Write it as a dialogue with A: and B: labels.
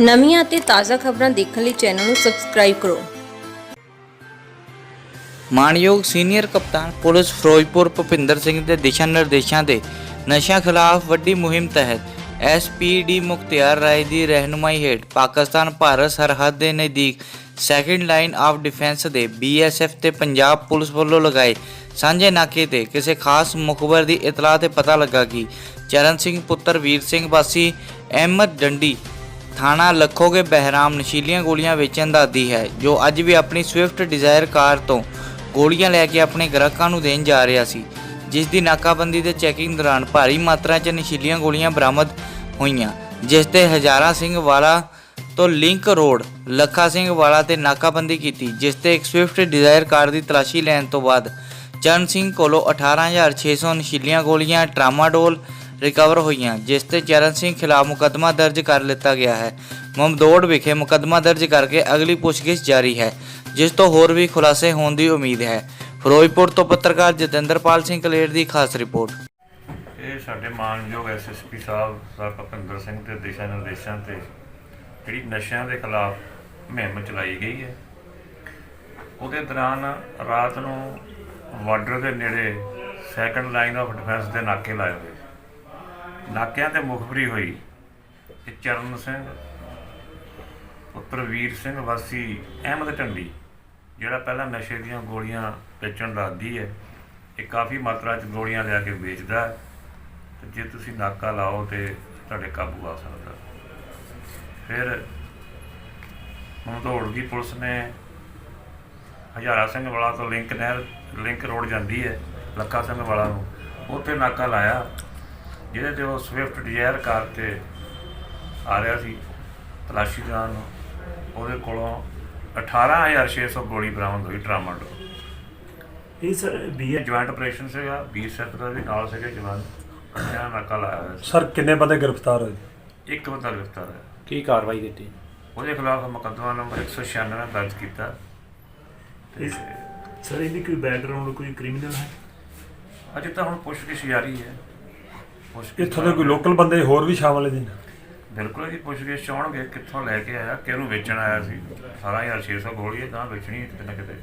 A: ਨਵੀਆਂ ਅਤੇ ਤਾਜ਼ਾ ਖਬਰਾਂ ਦੇਖਣ ਲਈ ਚੈਨਲ ਨੂੰ ਸਬਸਕ੍ਰਾਈਬ ਕਰੋ।
B: ਮਾਨਯੋਗ ਸੀਨੀਅਰ ਕਪਤਾਨ ਪੁਲਿਸ ਫਿਰੋਜ਼ਪੁਰ ਭੁਪਿੰਦਰ ਸਿੰਘ ਦੇ ਦਿਸ਼ਾ ਨਿਰਦੇਸ਼ਾਂ ਤੇ ਨਸ਼ਿਆਂ ਖਿਲਾਫ ਵੱਡੀ ਮੁਹਿੰਮ ਤਹਿਤ ਐਸਪੀਡੀ ਮੁਖਤਿਆਰ ਰਾਏ ਦੀ ਰਹਿਨੁਮਾਈ ਹੇਠ ਪਾਕਿਸਤਾਨ ਭਾਰਤ ਸਰਹੱਦ ਦੇ ਨਜ਼ਦੀਕ ਸੈਕੰਡ ਲਾਈਨ ਆਫ ਡਿਫੈਂਸ ਦੇ ਬੀਐਸਐਫ ਤੇ ਪੰਜਾਬ ਪੁਲਿਸ ਵੱਲੋਂ ਲਗਾਏ ਸਾਂਝੇ ਨਾਕੇ ਤੇ ਕਿਸੇ ਖਾਸ ਮੁਖਬਰ ਦੀ ਇਤਲਾਹ ਤੇ ਪਤਾ ਲੱਗਾ ਕਿ ਚਰਨ ਸਿੰਘ ਪੁੱਤਰ ਵੀਰ ਸਿੰਘ ਵਾਸੀ ਅਹਿਮਦ ਡੰਡੀ ਥਾਣਾ ਲੱਖੋਗੇ ਬਹਿਰਾਮ ਨਸ਼ੀਲੀਆਂ ਗੋਲੀਆਂ ਵੇਚਣ ਦਾ ਆਦੀ ਹੈ, ਜੋ ਅੱਜ ਵੀ ਆਪਣੀ ਸਵਿਫਟ ਡਿਜ਼ਾਇਰ ਕਾਰ ਤੋਂ ਗੋਲੀਆਂ ਲੈ ਕੇ ਆਪਣੇ ਗ੍ਰਾਹਕਾਂ ਨੂੰ ਦੇਣ ਜਾ ਰਿਹਾ ਸੀ, ਜਿਸ ਦੀ ਨਾਕਾਬੰਦੀ ਤੇ ਚੈਕਿੰਗ ਦੌਰਾਨ ਭਾਰੀ ਮਾਤਰਾ 'ਚ ਨਸ਼ੀਲੀਆਂ ਗੋਲੀਆਂ ਬਰਾਮਦ ਹੋਈਆਂ, ਜਿਸ ਤੇ ਹਜ਼ਾਰਾ ਸਿੰਘ ਵਾਲਾ ਤੋਂ ਲਿੰਕ ਰੋਡ, ਲੱਖਾ ਸਿੰਘ ਵਾਲਾ ਤੇ ਨਾਕਾਬੰਦੀ ਕੀਤੀ, ਜਿਸ ਤੇ ਇੱਕ ਸਵਿਫਟ ਡਿਜ਼ਾਇਰ ਕਾਰ ਦੀ ਤਲਾਸ਼ੀ ਲੈਣ ਤੋਂ ਬਾਅਦ ਚਰਨ ਸਿੰਘ ਕੋਲੋਂ 18600 ਨਸ਼ੀਲੀਆਂ ਗੋਲੀਆਂ, ਟਰਾਮਾਡੋਲ ਰਿਕਵਰ ਹੋਈਆਂ, ਜਿਸ ਤੇ ਚਰਨ ਸਿੰਘ ਖਿਲਾਫ ਮੁਕੱਦਮਾ ਦਰਜ ਕਰ ਲਿੱਤਾ ਗਿਆ ਹੈ। ਮਮਦੋੜ ਵਿਖੇ ਮੁਕੱਦਮਾ ਦਰਜ ਕਰਕੇ ਅਗਲੀ ਪੁੱਛਗਿੱਛ ਜਾਰੀ ਹੈ, ਜਿਸ ਤੋਂ ਹੋਰ ਵੀ ਖੁਲਾਸੇ ਹੋਣ ਦੀ ਉਮੀਦ ਹੈ। ਫਿਰੋਜ਼ਪੁਰ ਤੋਂ ਪੱਤਰਕਾਰ ਜਤਿੰਦਰਪਾਲ ਸਿੰਘ ਕਲੇਰ ਦੀ ਖਾਸ ਰਿਪੋਰਟ।
C: ਇਹ ਸਾਡੇ ਮਾਨਯੋਗ ਐਸਐਸਪੀ ਸਾਹਿਬ, ਸਰ ਭਪਿੰਦਰ ਸਿੰਘ ਦੇ ਦਿਸ਼ਾ ਨਿਰਦੇਸ਼ਾਂ ਤੇ ਜਿਹੜੀ ਨਸ਼ਿਆਂ ਦੇ ਖਿਲਾਫ ਮੁਹਿੰਮ ਚਲਾਈ ਗਈ ਹੈ। ਉਹਦੇ ਦੌਰਾਨ ਰਾਤ ਨੂੰ ਬਾਰਡਰ ਦੇ ਨੇੜੇ ਸੈਕੰਡ ਲਾਈਨ ਆਫ ਡਿਫੈਂਸ ਦੇ ਨਾਕੇ ਲਾਏ ਹੋਏ। ਸੀ। ਨਾਕਿਆਂ ਤੇ ਮੁਖਬਰੀ ਹੋਈ ਕਿ ਚਰਨ ਸਿੰਘ, ਪੁੱਤਰ ਵੀਰ ਸਿੰਘ, ਵਾਸੀ ਅਹਿਮਦ ਟੰਡੀ ਜਿਹੜਾ ਪਹਿਲਾਂ ਨਸ਼ੇ ਦੀਆਂ ਗੋਲੀਆਂ ਵੇਚਣ ਦਾ ਆਦੀ ਹੈ, ਇਹ ਕਾਫੀ ਮਾਤਰਾ 'ਚ ਗੋਲੀਆਂ ਲਿਆ ਕੇ ਵੇਚਦਾ ਤੇ ਜੇ ਤੁਸੀਂ ਨਾਕਾ ਲਾਓ ਤੇ ਤੁਹਾਡੇ ਕਾਬੂ ਆ ਸਕਦਾ। ਫਿਰ ਹੁਣ ਦੌੜ ਦੀ ਪੁਲਿਸ ਨੇ ਹਜ਼ਾਰਾ ਸਿੰਘ ਵਾਲਾ ਤੋਂ ਲਿੰਕ ਨਹਿਰ, ਲਿੰਕ ਰੋਡ ਜਾਂਦੀ ਹੈ, ਲੱਖਾ ਸਿੰਘ ਵਾਲਾ ਨੂੰ। ਉੱਥੇ ਨਾਕਾ ਲਾਇਆ। ਜਿਹਦੇ ਤੇ ਉਹ ਸਵਿਫਟ ਡਿਜ਼ਾਇਰ ਕਾਰ ਤੇ ਆ ਰਿਹਾ ਸੀ ਤਲਾਸ਼ੀ ਦੌਰਾਨ। ਉਹਦੇ ਕੋਲੋਂ 18600 ਗੋਲੀ ਬਰਾਮਦ ਹੋਈ ਟਰਾਮਾਡੋਲ
D: ਇਹ ਸਰ ਬੀ
C: ਇਹ ਜੁਆਇੰਟ ਆਪਰੇਸ਼ਨ ਸੀਗਾ 20 ਸੈਕਟਰ ਦਾ ਨਾਲ ਸੀਗੇ ਜਵਾਨ ਇਹਨਾਂ ਨਾਕਾ ਲਾਇਆ ਹੋਇਆ ਸੀ।
D: ਸਰ ਕਿੰਨੇ ਬੰਦੇ ਗ੍ਰਿਫਤਾਰ ਹੋਏ?
C: ਇੱਕ ਬੰਦਾ ਗ੍ਰਿਫਤਾਰ ਹੈ
E: ਕੀ ਕਾਰਵਾਈ ਕੀਤੀ?
C: ਉਹਦੇ ਖਿਲਾਫ ਮੁਕੱਦਮਾ ਨੰਬਰ 196 ਦਰਜ ਕੀਤਾ। ਤੇ
D: ਇਸ- ਸਰ ਇਹਦੀ ਕੋਈ ਬੈਕਗ੍ਰਾਉਂਡ ਕੋਈ ਕ੍ਰਿਮੀਨਲ ਹੈ?
C: ਅਜੇ ਤਾਂ ਹੁਣ ਪੁੱਛਗਿੱਛ ਜਾਰੀ ਹੈ। ਪੁੱਛਗਿੱਛ
D: ਇੱਥੋਂ ਦੇ ਕੋਈ ਲੋਕਲ ਬੰਦੇ ਹੋਰ ਵੀ ਸ਼ਾਮਲ ਜੀ
C: ਬਿਲਕੁਲ ਜੀ ਪੁੱਛਗਿੱਛ ਚਾਹਣਗੇ ਕਿੱਥੋਂ ਲੈ ਕੇ ਆਇਆ ਕਿਹਨੂੰ ਵੇਚਣ ਆਇਆ ਸੀ। 18600 ਗੋਲੀ ਹੈ ਤਾਂ ਵੇਚਣੀ ਹੈ ਕਿਤੇ ਨਾ ਕਿਤੇ।